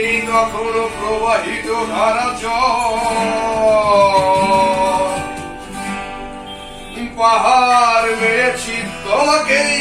হয়নি কখনো প্রবাহিত ধারা পাহাড় মেরেছি তোমাকেই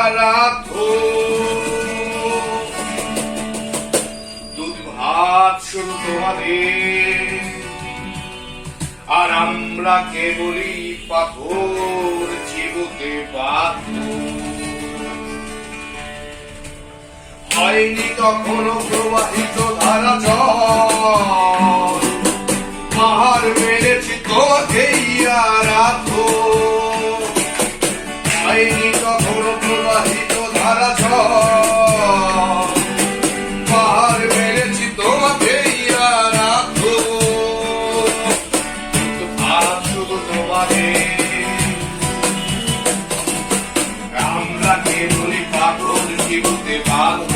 আরাধ্য দুধ ভাত শুধু তোমাদের। আর আমরা কেবলই পাথর জীবতে বাধ্য হয়নি কখনো প্রবাহিত ধারা জল। পাহাড় মেরেছি তোমাকেই আরাধ্য হয়নি কখনো প্রবাহিত ধারা জল। পাহাড় মেরেছি তোমাকেই আর শুধু তোমাদের আমরা কেবলই পাগল, জীবতে বাধ্য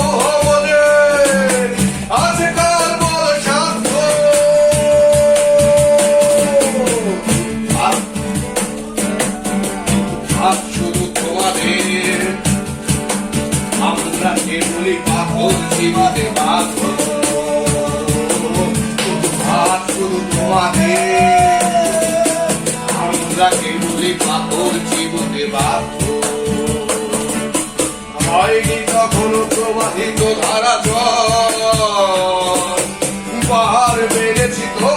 কেবলই পাগল জীবনে আজ শুধু আমরা পাগল জীবনে হয়নি কখনো প্রবাহিত ধারা জল পাহাড় বেড়েছি তোমাকেই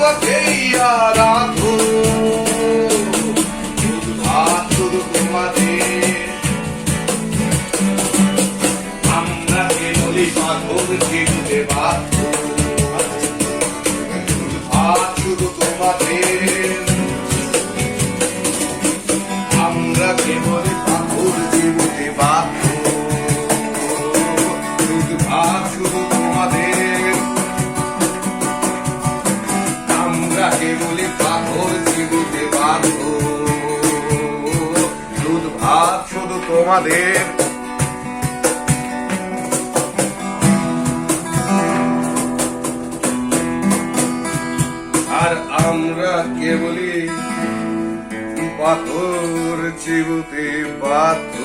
আমরা কেবলই পাথর জীবনে শুধু তোমাদের আমরা কেবলই পাথর জীবনে বাধ্য শুধু ভাত তোমাদের। আমরা কেবলই পাথর চিবুতে বাধ্য